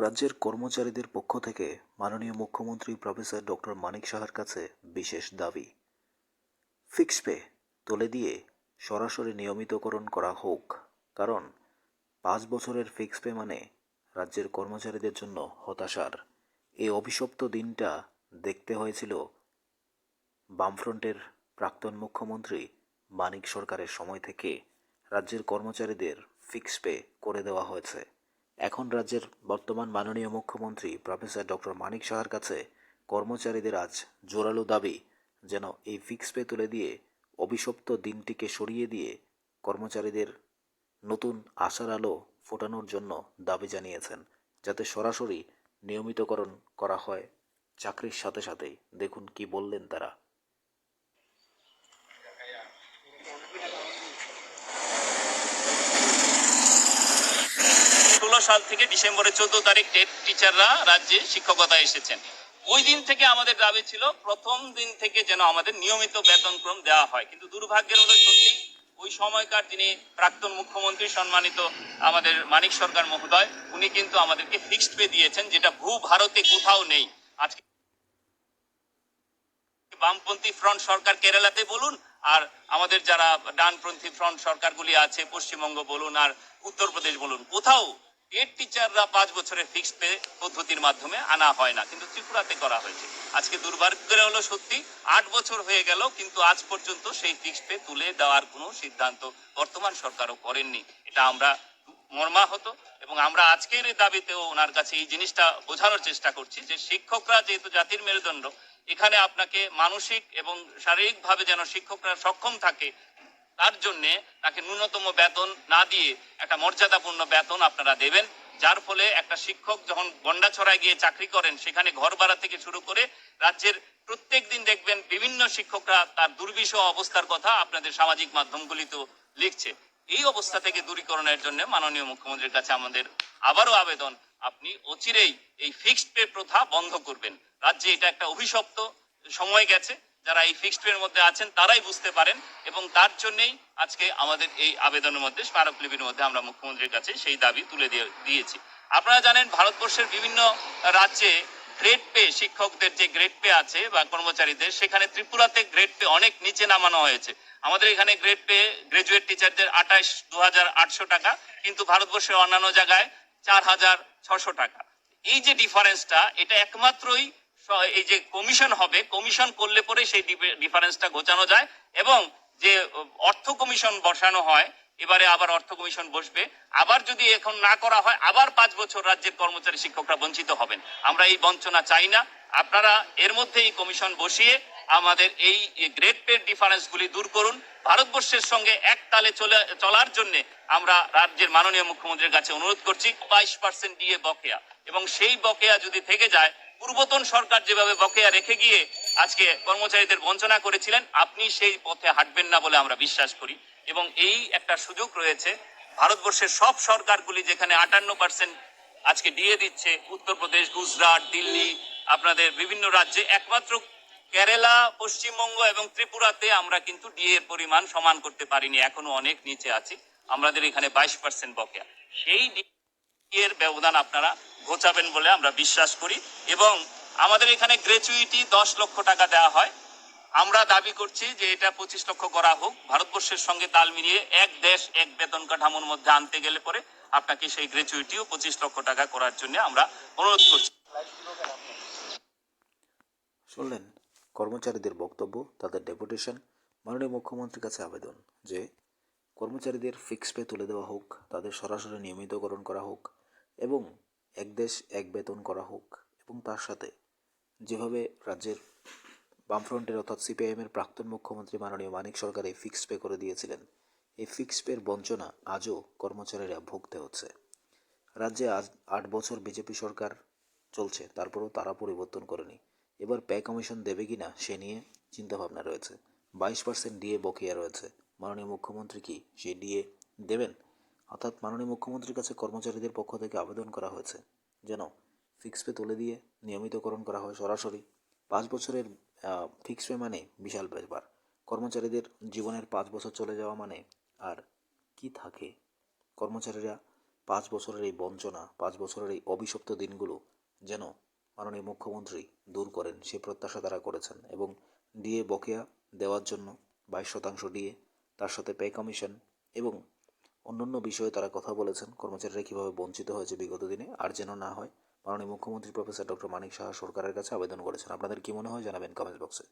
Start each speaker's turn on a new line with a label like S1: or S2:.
S1: রাজ্যের কর্মচারীদের পক্ষ থেকে মাননীয় মুখ্যমন্ত্রী প্রফেসর ডক্টর মানিক সাহার কাছে বিশেষ দাবি। ফিক্স পে তুলে দিয়ে সরাসরি নিয়মিতকরণ করা হোক, কারণ পাঁচ বছরের ফিক্স পে মানে রাজ্যের কর্মচারীদের জন্য হতাশার। এই অভিশপ্ত দিনটা দেখতে হয়েছিল বামফ্রন্টের প্রাক্তন মুখ্যমন্ত্রী মানিক সরকারের সময় থেকে। রাজ্যের কর্মচারীদের ফিক্স পে করে দেওয়া হয়েছে। এখন রাজ্যের বর্তমান মাননীয় মুখ্যমন্ত্রী প্রফেসর ডক্টর মানিক সাহার কাছে কর্মচারীদের আজ জোরালো দাবি যেন এই ফিক্স পে তুলে দিয়ে অভিশপ্ত দিনটিকে সরিয়ে দিয়ে কর্মচারীদের নতুন আশার আলো ফোটানোর জন্য দাবি জানিয়েছেন, যাতে সরাসরি নিয়মিতকরণ করা হয়। চাকরির সাথে সাথেই দেখুন কি বললেন তারা।
S2: সাল থেকে ডিসেম্বরের চোদ্দ তারিখ টেট টিচাররা রাজ্যে শিক্ষকতা এসেছেন। ওই দিন থেকে আমাদের দাবি ছিল, প্রথম দিন থেকে যেন আমাদের নিয়মিত বেতনক্রম দেওয়া হয়। কিন্তু দুর্ভাগ্যের হলো সত্যি ওই সময়কার যিনি প্রাক্তন মুখ্যমন্ত্রী সম্মানিত আমাদের মানিক সরকার মহোদয়, উনি কিন্তু আমাদেরকে ফিক্সড পে দিয়েছেন, যেটা ভূ ভারতে কোথাও নেই। আজকে বামপন্থী ফ্রন্ট সরকার কেরালাতে বলুন, আর আমাদের যারা ডানপন্থী ফ্রন্ট সরকারগুলি আছে, পশ্চিমবঙ্গ বলুন আর উত্তরপ্রদেশ বলুন, কোথাও টিচাররা পাঁচ বছরের ফিক্সড পে পদ্ধতির মাধ্যমে আনা হয় না, কিন্তু ত্রিপুরাতে করা হয়েছে। আজকে হলো সত্যি, আট বছর হয়ে গেল, কিন্তু আজ পর্যন্ত সেই ফিক্সড পে তুলে দেওয়ার কোনো সিদ্ধান্ত বর্তমান সরকারও করেননি। এটা আমরা মর্মাহত, এবং আমরা আজকের দাবিতেও ওনার কাছে এই জিনিসটা বোঝানোর চেষ্টা করছি যে শিক্ষকরা যেহেতু জাতির মেরুদণ্ড, এখানে আপনাকে মানসিক এবং শারীরিকভাবে যেন শিক্ষকরা সক্ষম থাকে তার জন্য তাকে ন্যূনতম বেতন না দিয়ে একটা মর্যাদাপূর্ণ বেতন আপনারা দেবেন, যার ফলে একটা শিক্ষক যখন গন্ডাছড়ায় গিয়ে চাকরি করেন, সেখানে ঘর ভাড়া থেকে শুরু করে রাজ্যের প্রত্যেক দিন দেখবেন বিভিন্ন শিক্ষকরা তার দুর্বিষহ অবস্থার কথা আপনাদের সামাজিক মাধ্যমগুলিতেও লিখছে। এই অবস্থা থেকে দূরীকরণের জন্য মাননীয় মুখ্যমন্ত্রীর কাছে আমাদের আবারও আবেদন, আপনি অচিরেই এই ফিক্সড পে প্রথা বন্ধ করবেন। রাজ্যে এটা একটা অভিশপ্ত সময় গেছে। যারা এই ফিক্সড পের মধ্যে আছেন, তারাই বুঝতে পারেন এবং তার জন্যই আজকে আমাদের এই আবেদনের মধ্যে স্মারকলিপির মধ্যে আমরা মুখ্যমন্ত্রীর কাছে সেই দাবি তুলে দিয়ে, দিয়েছি। আপনারা জানেন, ভারতবর্ষের বিভিন্ন রাজ্যে গ্রেড পে শিক্ষকদের যে গ্রেড পে আছে বা কর্মচারীদের, সেখানে ত্রিপুরাতে গ্রেড পে অনেক নিচে নামানো হয়েছে। আমাদের এখানে গ্রেড পে গ্রাজুয়েট টিচারদের আঠাশ দু টাকা, কিন্তু ভারতবর্ষের অন্যান্য জায়গায় চার হাজার ছশো টাকা। এই যে ডিফারেন্সটা এটা একমাত্রই এই যে কমিশন হবে, কমিশন করলে পরে সেই ডিফারেন্সটা ঘোচানো যায় এবং যে অর্থ কমিশন বসানো হয়, এবারে আবার অর্থ কমিশন বসবে। আবার যদি এখন না করা হয়, আবার পাঁচ বছর রাজ্যের কর্মচারী শিক্ষকরা বঞ্চিত হবেন। আমরা এই বঞ্চনা চাই না। আপনারা এর মধ্যে এই কমিশন বসিয়ে আমাদের এই গ্রেড পে ডিফারেন্স গুলি দূর করুন। ভারতবর্ষের সঙ্গে এক তালে চলে, চলার জন্য আমরা রাজ্যের মাননীয় মুখ্যমন্ত্রীর কাছে অনুরোধ করছি, বাইশ পার্সেন্ট দিয়ে বকেয়া। এবং সেই বকেয়া যদি থেকে যায় পূর্বতন সরকার যেভাবে বকেয়া রেখে গিয়ে আজকে কর্মচারীদের বঞ্চনা করেছিলেন, আপনি সেই পথে হাঁটবেন না বলে আমরা বিশ্বাস করি। এবং এই একটা সুযোগ রয়েছে, ভারতবর্ষের সব সরকারগুলি যেখানে আটান্ন পার্সেন্ট আজকে দিয়ে দিচ্ছে, উত্তরপ্রদেশ, গুজরাট, দিল্লি, আপনাদের বিভিন্ন রাজ্যে, একমাত্র কেরালা, পশ্চিমবঙ্গ এবং ত্রিপুরাতে আমরা কিন্তু ডিএ পরিমাণ সমান করতে পারিনি, এখনও অনেক নিচে আছি। আমাদের এখানে বাইশ পার্সেন্ট বকেয়া। সেই DA এর ব্যবধান আপনারা ঘোচাবেন বলে আমরা বিশ্বাস করি এবং আমাদের এখানে গ্র্যাচুইটি দশ লক্ষ টাকা দেওয়া হয়। আমরা দাবি করছি যে এটা পঁচিশ লক্ষ করা হোক। ভারতবর্ষের সঙ্গে তাল মিলিয়ে এক দেশ, এক বেতন কাঠামোর মধ্যে আনতে গেলে পরে আপনাকে সেই গ্র্যাচুইটিও পঁচিশ লক্ষ টাকা করার জন্য আমরা অনুরোধ করছি।
S1: শুনলেন, কর্মচারীদের বক্তব্য, তাদের ডেপুটেশন, মাননীয় মুখ্যমন্ত্রীর কাছে আবেদন যে কর্মচারীদের ফিক্স পে তুলে দেওয়া হোক, তাদের সরাসরি নিয়মিতকরণ করা হোক এবং এক দেশ এক বেতন করা হোক এবং তার সাথে যেভাবে রাজ্যের বামফ্রন্টের অর্থাৎ সিপিআইএমের প্রাক্তন মুখ্যমন্ত্রী মাননীয় মানিক সরকার এই ফিক্স পে করে দিয়েছিলেন, এই ফিক্স পের বঞ্চনা আজও কর্মচারীরা ভুগতে হচ্ছে। রাজ্যে আজ আট বছর বিজেপি সরকার চলছে, তারপরেও তারা পরিবর্তন করেনি। এবার পে কমিশন দেবে কিনা সে নিয়ে চিন্তাভাবনা রয়েছে। বাইশ পার্সেন্ট ডিএ বকেয়া রয়েছে। মাননীয় মুখ্যমন্ত্রী কি সেই ডিএ দেবেন? অর্থাৎ মাননীয় মুখ্যমন্ত্রীর কাছে কর্মচারীদের পক্ষ থেকে আবেদন করা হয়েছে, যেন ফিক্স পে তুলে দিয়ে নিয়মিতকরণ করা হয় সরাসরি। পাঁচ বছরের ফিক্স পে মানে বিশাল ব্যাপার। কর্মচারীদের জীবনের পাঁচ বছর চলে যাওয়া মানে আর কি থাকে? কর্মচারীরা পাঁচ বছরের এই বঞ্চনা, পাঁচ বছরের এই অভিশপ্ত দিনগুলো যেন মাননীয় মুখ্যমন্ত্রী দূর করেন, সে প্রত্যাশা তারা করেছেন এবং ডিএ বকেয়া দেওয়ার জন্য বাইশ শতাংশ ডিএ তার সাথে পে কমিশন এবং অন্যান্য বিষয়ে তারা কথা বলেছেন। কর্মচারীরা কীভাবে বঞ্চিত হয়েছে বিগত দিনে আর যেন না হয়। মাননীয় মুখ্যমন্ত্রী প্রফেসর ডক্টর মানিক সাহা সরকারের কাছে আবেদন করেছেন। আপনাদের কী মনে হয় জানাবেন কমেন্ট বক্সে।